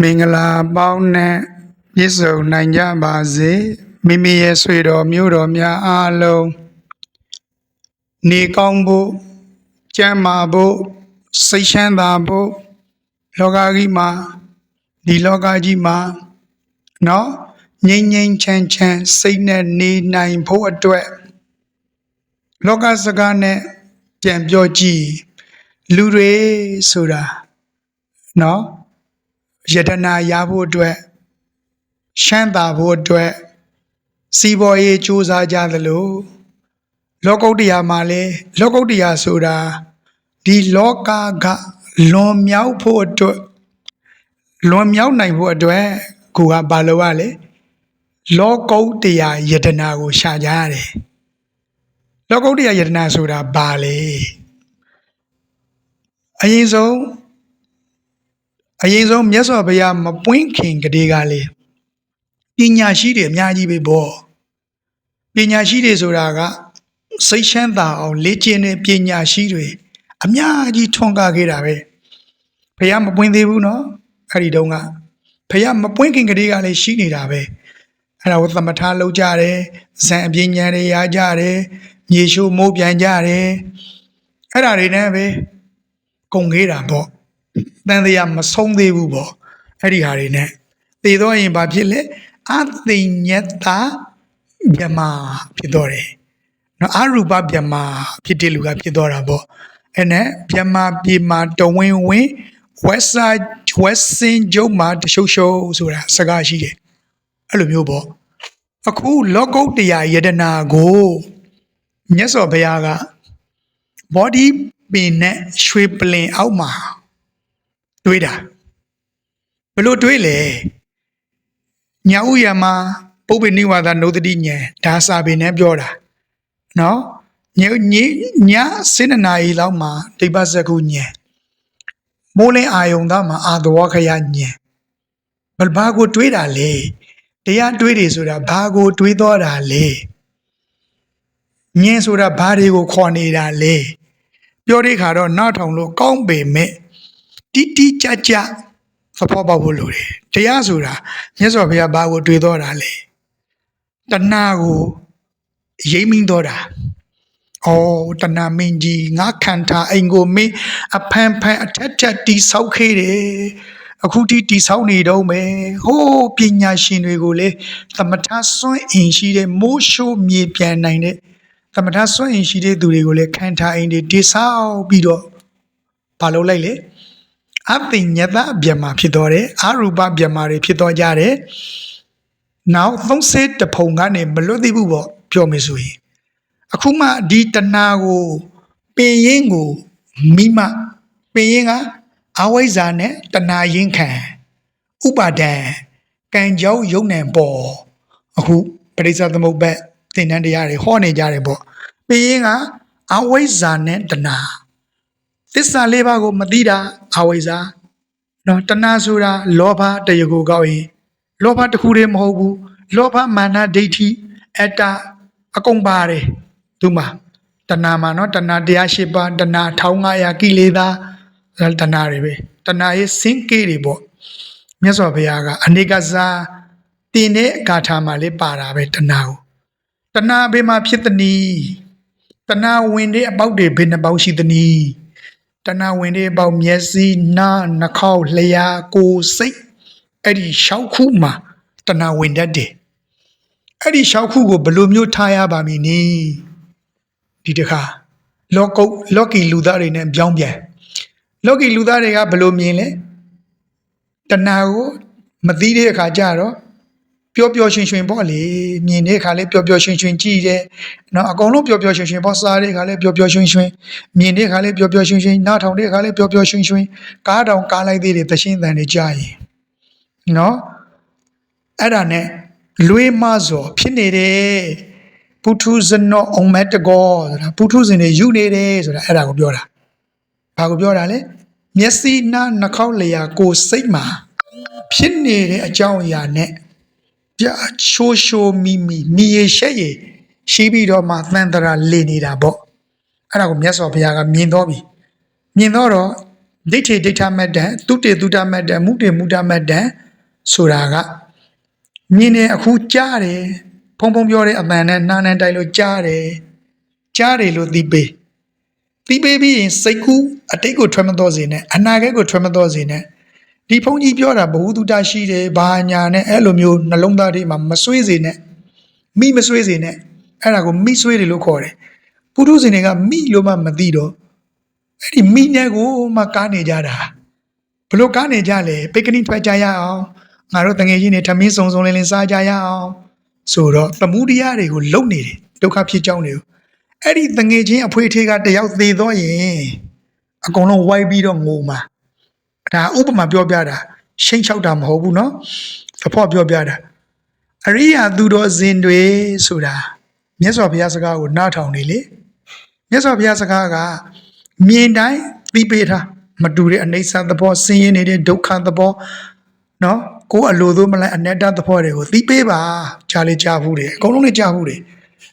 မင်္ဂလာပေါင်းနဲ့ပြည့်စုံနိုင်ကြပါစေမိမိရဲ့ဆွေတော်မျိုးတော်များအားလုံးနေကောင်းဖို့ကျမ်းမာဖို့စိတ်ချမ်းသာဖို့လောကကြီးမှာဒီလောကကြီးမှာเนาะငြိမ်ငြိမ်ချမ်းချမ်းစိတ်နဲ့နေနိုင်ဖို့အတွက်လောကစကားနဲ့ပြန်ပြောကြည့်လူတွေဆိုတာเนาะ ယတနာရဖို့အတွက်ရှမ်းသာဖို့အတွက်စီးပွားရေးစူးစမ်းကြသလိုလောကုတ္တရာမှာလည်းလောကုတ္တရာဆိုတာဒီလောကကလွန်မြောက်ဖို့အတွက်လွန်မြောက်နိုင်ဖို့အတွက်ကိုကဘာလို့ရလဲလောကုတ္တရာယတနာကိုရှာကြရတယ်လောကုတ္တရာယတနာဆိုတာဘာလဲအရင်ဆုံး အရင်ဆုံးမြတ်စွာဘုရားမပွင့်ခင်ကလေးကလေပညာရှိတွေအများကြီးပဲပေါ့ပညာရှိတွေဆိုတာကစိတ်ချမ်းသာအောင်လေ့ကျင့်တဲ့ပညာရှိတွေအများကြီးထွန်းကားခဲ့တာပဲဘုရားမပွင့်သေးဘူးเนาะအဲ့ဒီတုန်းကဘုရားမပွင့်ခင်ကလေးကလည်းရှိနေတာပဲအဲ့ဒါကိုသမထလောက်ကြတယ်ဇံအပြင်းညာတွေရကြတယ်မြေရှိုးမိုးပြန်ကြတယ်အဲ့ဒါတွေနဲ့ပဲကုန်ခဲ့တာပေါ့ တန်တရားမဆုံးသေးဘူးပေါ့အဲ့ဒီဟာတွေ ਨੇ သေတော့ရင်ဘာဖြစ်လဲအသိညတမြမဖြစ်တော့တယ်နော်အရူပမြမဖြစ်တဲ့လူကဖြစ်တော့တာပေါ့အဲ့နဲ့မြမပြေမာတဝင်းဝင်းဝက်စာဝက်စင်ကျုံမှာတရှုပ်ရှုပ်ဆိုတာစကားရှိတယ်အဲ့လိုမျိုးပေါ့အခုလောကုတ်တရားယတနာကိုမြတ်စွာဘုရားက body ပင်နဲ့ရွှေပလင်အောက်မှာ တွေးတာဘလို့တွေးလဲညာဥယမပုပ္ပိနိဝါဒနုဒတိညံဒါစာပေနဲ့ပြောတာနော်ညညညစေနနာရီလောက်မှာဒိဗ္ဗစကုညံမိုးလင်းအာယုံသားမှာအာသဝခယညံဘယ်ဘာကိုတွေးတာလဲတရားတွေးတယ်ဆိုတာဘာကိုတွေးတော့တာလဲညင်ဆိုတာဘာတွေကိုခေါ်နေတာလဲပြောတဲ့ခါတော့နောက်ထောင်လို့ကောင်းပေမဲ့ တိတိကျကျသဘောပေါက်ဖို့လိုတယ်တရားဆိုတာမြတ်စွာဘုရားဘာကိုတွေ့တော့တာလဲတဏှာကိုရိမ့်မိန်တော့တာဩတဏှာမင်းကြီးငါခံထားအိမ်ကိုမင်းအဖန်ဖန်အထက်ထက်တီဆောက်ခဲ့တယ်အခုထိတီဆောက်နေတော့မယ်ဟိုးပညာရှင်တွေကိုလေသမထစွန့်အင်ရှိတဲ့မိုးရှိုးမြေပြန်နိုင်တဲ့သမထစွန့်အင်ရှိတဲ့သူတွေကိုလည်းခံထားအိမ်တွေတီဆောက်ပြီးတော့ဘာလုပ်လိုက်လဲ အပင်ညတအပြမာဖြစ်တော်တယ်အရူပပြမာတွေဖြစ်တော်ကြတယ်နောက်သုံးဆဲတဖုံကနေမလွတ်သေးဘူးပေါ့ပြောမယ်ဆိုရင်အခုမှဒီတဏှာကိုပင်ရင်းကိုမိမပင်ရင်းကအဝိဇ္ဇာနဲ့တဏှာရင်းခံဥပါဒံကံကြောင်းယုံနံပေါ်အခုပရိစ္ဆသမုပ္ပတ်သင်္ဍန်တရားတွေဟောနေကြတယ်ပေါ့ပင်ရင်းကအဝိဇ္ဇာနဲ့တဏှာ သစ္စာလေးပါးကိုမသိတာအဝိဇ္ဇာနော်တဏှာဆိုတာလောဘတရားကိုကောက်ရင်လောဘတစ်ခုတည်းမဟုတ်ဘူးလောဘမာနဒိဋ္ဌိအတ္တအကုန်ပါတယ်သူမှာတဏှာမှာနော်တဏှာတရား၈ပါးတဏှာ1500ကိလေသာဒါတဏှာတွေပဲတဏှာရဲ့စင်ကေးတွေပေါ့မြတ်စွာဘုရားကအနိကဇာတင်တဲ့ဂါထာမှာလေးပါတာပဲတဏှာကိုတဏှာဘေးမှာဖြစ်သည်နီတဏှာဝင်တဲ့အပေါက်တွေဘယ်နှပေါက်ရှိသည်နီ တဏဝင်တွေပေါ့မျက်စိနားနှာခေါင်းလျှာကိုယ်စိတ်အဲ့ဒီရှောက်ခုမှာတဏဝင်တတ်တယ်အဲ့ဒီရှောက်ခုကိုဘယ်လိုမျိုးထားရပါမည်နည်းဒီတခါလောကုတ်လောကီလူသားတွေနဲ့ပြောင်းပြန်လောကီလူသားတွေကဘယ်လိုမြင်လဲတဏကိုမသိတဲ့အခါကျတော့ ပျော်ပျော်ရွှင်ရွှင်ပေါ့လေမြင်တဲ့အခါလဲပျော်ပျော်ရွှင်ရွှင်ကြည့်တယ်နော်အကုန်လုံးပျော်ပျော်ရွှင်ရွှင်ပေါ့စားတဲ့အခါလဲပျော်ပျော်ရွှင်ရွှင်မြင်တဲ့အခါလဲပျော်ပျော်ရွှင်ရွှင်နားထောင်တဲ့အခါလဲပျော်ပျော်ရွှင်ရွှင်ကားတောင်ကားလိုက်သေးတယ်သရှင်းတန်တွေကြားရင်နော်အဲ့ဒါနဲ့လွေးမစောဖြစ်နေတယ်ပုထုဇနောအောင်မတ်တကောဆိုတာပုထုဇဉ်တွေယူနေတယ်ဆိုတာအဲ့ဒါကိုပြောတာဘာကိုပြောတာလဲမျက်စိနားနှာခေါင်းလျှာကိုယ်စိတ်မှာဖြစ်နေတဲ့အကြောင်းအရာနဲ့ ပြချိုးချိုးမီမီမီရရှက်ရရှိပြီးတော့မှသန္တရာလေနေတာပေါ့အဲ့ဒါကိုမြတ်စွာဘုရားကမြင်တော့ပြီမြင်တော့တော့ဒိဋ္ဌိဒိဋ္ဌမတ္တံသူတေသူတမတ္တံမုတေမုတမတ္တံဆိုတာကမြင်တယ်အခုကြားတယ်ဖုံဖုံပြောတဲ့အပန်နဲ့နှာနဲ့တိုက်လို့ကြားတယ်ကြားတယ်လို့သိပေးသိပေးပြီးရင်စိတ်ကူးအတိတ်ကိုထွက်မတော်စေနဲ့အနာဂတ်ကိုထွက်မတော်စေနဲ့ ဒီဖုန်ကြီးပြောတာဘ ഹു တုတရှိတယ်ဘာညာနဲ့အဲ့လိုမျိုးနှလုံးသားတွေမှာမဆွေးစေနဲ့မိမဆွေးစေနဲ့အဲ့ဒါကိုမိဆွေးတယ်လို့ခေါ်တယ်ပုထုဇဉ်တွေကမိလို့မှမသိတော့အဲ့ဒီမိနဲ့ကိုမှကားနေကြတာဘလို့ကားနေကြလဲပိကနိထွက်ကြရအောင်ငါတို့တငယ်ချင်းတွေထမင်းစုံစုံလင်းလင်းစားကြရအောင်ဆိုတော့သမှုတရားတွေကိုလုံနေတယ်ဒုက္ခဖြစ်ကြောင်းတွေကိုအဲ့ဒီတငယ်ချင်းအဖွေးထေးကတယောက်သေးတော့ရင်အကုန်လုံးဝိုက်ပြီးတော့ငိုမှာ ဒါဥပမာပြောပြတာရှိန်ချောက်တာမဟုတ်ဘူးเนาะသဖော့ပြောပြတာအရိယာသူတော်စင်တွေဆိုတာမြတ်စွာဘုရားစကားကိုနားထောင်နေလေ မြတ်စွာဘုရားစကားကမြင်တိုင်းသိပေးထားမတူတဲ့အနိစ္စသဘောဆင်းရဲနေတဲ့ဒုက္ခသဘောနော်ကိုယ်အလိုသို့မလိုက်အနတ္တသဘောတွေကိုသိပေးပါကြားလေကြားဘူးတယ်အကုန်လုံးလည်းကြားဘူးတယ်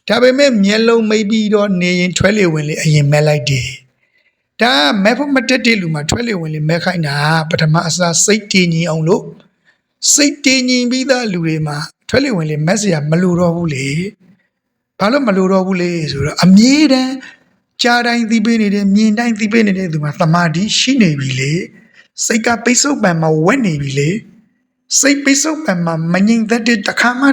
ဒါပေမဲ့မျက်လုံးမိတ်ပြီးတော့နေရင်ထွဲလေဝင်လေအရင်မဲလိုက်တယ် ဒါမဲဖို့မတက်တဲ့လူမှာထွဲလေဝင်လေမဲခိုင်းတာပထမအစားစိတ်တည်ငြိမ်အောင်လို့စိတ်တည်ငြိမ်ပြီးသားလူတွေမှာထွဲလေဝင်လေမက်စရာမလိုတော့ဘူးလေဘာလို့မလိုတော့ဘူးလေဆိုတော့အမြဲတမ်းကြားတိုင်းသိပေးနေတယ်မြင်တိုင်းသိပေးနေတဲ့သူမှာသမာဓိရှိနေပြီလေစိတ်ကပိတ်ဆုပ်ပံမှာဝက်နေပြီလေစိတ်ပိတ်ဆုပ်ပံမှာမငြိမ်သက်တဲ့တစ်ခါမှ